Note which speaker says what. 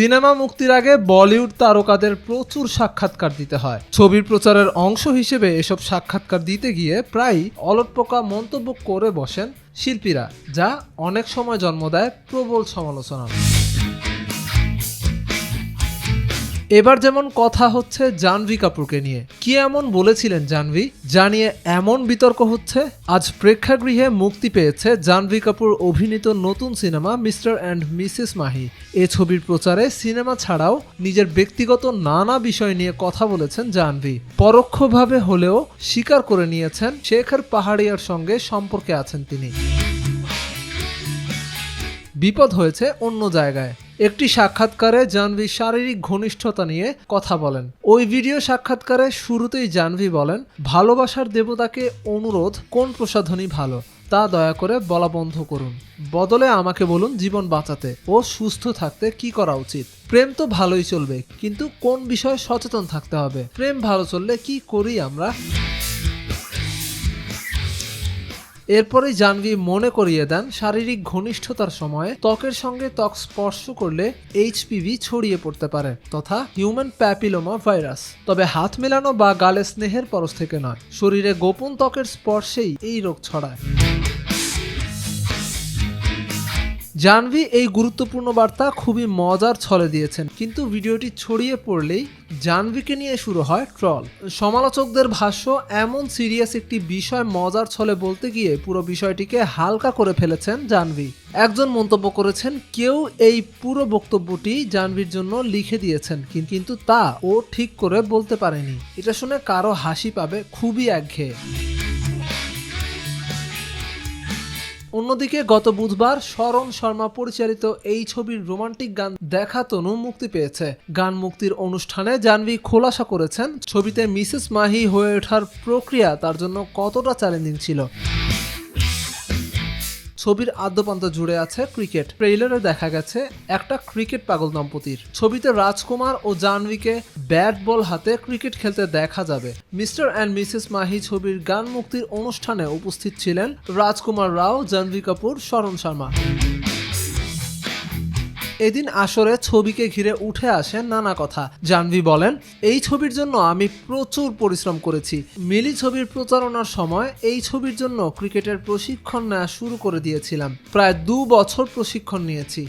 Speaker 1: Cinema মুক্তির আগে বলিউড তারকাদের প্রচুর সাক্ষাৎকার দিতে হয়। ছবির প্রচারের অংশ হিসেবে এসব সাক্ষাৎকার দিতে গিয়ে প্রায় অলটপোকা মন্তব্য করে বসেন শিল্পীরা, যা অনেক সময় জন্ম দেয় প্রবল সমালোচনার। এবার যেমন কথা হচ্ছে জাহ্নবী কাপুরকে নিয়ে। কি এমন বলেছিলেন জাহ্নবী? জানিয়ে এমন বিতর্ক হচ্ছে? আজ প্রেক্ষাগৃহে মুক্তি পেয়েছে জাহ্নবী কাপুর অভিনীত নতুন cinema mister and Mrs Mahi. এ ছবির প্রচারে সিনেমা ছাড়াও নিজের ব্যক্তিগত নানা বিষয় নিয়ে কথা বলেছেন জাহ্নবী। পরোক্ষভাবে হলেও স্বীকার করে নিয়েছেন শেখর পাহাড়িয়ার সঙ্গে সম্পর্কে আছেন তিনি। বিপদ হয়েছে অন্য জায়গায়। একটি সাক্ষাৎকারে জাহ্নবী শারীরিক ঘনিষ্ঠতা নিয়ে কথা বলেন। ওই ভিডিও সাক্ষাৎকারে শুরুতেই জাহ্নবী বলেন, ভালোবাসার দেবতাকে অনুরোধ, কোন প্রসাধনী ভালো? তা দয়া করে বলা বন্ধ করুন। বদলে আমাকে বলুন জীবন বাঁচাতে ও সুস্থ থাকতে কি করা উচিত? প্রেম তো ভালোই চলবে, কিন্তু কোন বিষয়ে সচেতন থাকতে হবে? প্রেম ভালো চললে কি করি আমরা? এরপরেই জানভি মনে করিয়ে দেন শারীরিক ঘনিষ্ঠতার সময়ে ত্বকের সঙ্গে ত্বক স্পর্শ করলে এইচপিভি ছড়িয়ে পড়তে পারে তথা হিউম্যান প্যাপিলোমা ভাইরাস। তবে হাত মেলানো বা গালে স্নেহের পরশ থেকে নয়, শরীরে গোপন ত্বকের স্পর্শেই এই রোগ ছড়ায়। জাহ্নবী এই গুরুত্বপূর্ণ বার্তা খুবই মজার ছলে দিয়েছেন। কিন্তু ভিডিওটি ছড়িয়ে পড়লেই জাহ্নবীকে নিয়ে শুরু হয় ট্রল। সমালোচকদের ভাষ্য, এমন সিরিয়াস একটি বিষয় মজার ছলে বলতে গিয়ে পুরো বিষয়টিকে হালকা করে ফেলেছেন জাহ্নবী। একজন মন্তব্য করেছেন, কেউ এই পুরো বক্তব্যটি জাহ্নবীর জন্য লিখে দিয়েছেন কিন্তু তা ও ঠিক করে বলতে পারেনি। এটা শুনে কারও হাসি পাবে খুবই একঘেয়ে। অন্যদিকে গত বুধবার শরণ শর্মা পরিচালিত এই ছবির রোমান্টিক গান দেখা তনু মুক্তি পেয়েছে। গান মুক্তির অনুষ্ঠানে জানভি খোলাসা করেছেন। ছবিতে মিসেস মাহি হয়ে ওঠার প্রক্রিয়া তার জন্য কতটা চ্যালেঞ্জিং ছিল? ছবির আদ্যপান্ত জুড়ে আছে ক্রিকেট। ট্রেইলারে দেখা গেছে একটা ক্রিকেট পাগল দম্পতির। ছবিতে রাজকুমার ও জাহ্নবীকে ব্যাট বল হাতে ক্রিকেট খেলতে দেখা যাবে। মিস্টার অ্যান্ড মিসেস মাহি ছবির গান মুক্তির অনুষ্ঠানে উপস্থিত ছিলেন রাজকুমার রাও, জাহ্নবী কাপুর, শরণ শর্মা। এদিন আসরে ছবিকে ঘিরে উঠে আসে নানা কথা। জানভি বলেন, এই ছবির জন্য আমি প্রচুর পরিশ্রম করেছি। মিলি ছবির প্রচারণার সময় এই ছবির জন্য ক্রিকেটের প্রশিক্ষণ নেওয়া শুরু করে দিয়েছিলাম। প্রায় দু বছর প্রশিক্ষণ নিয়েছি।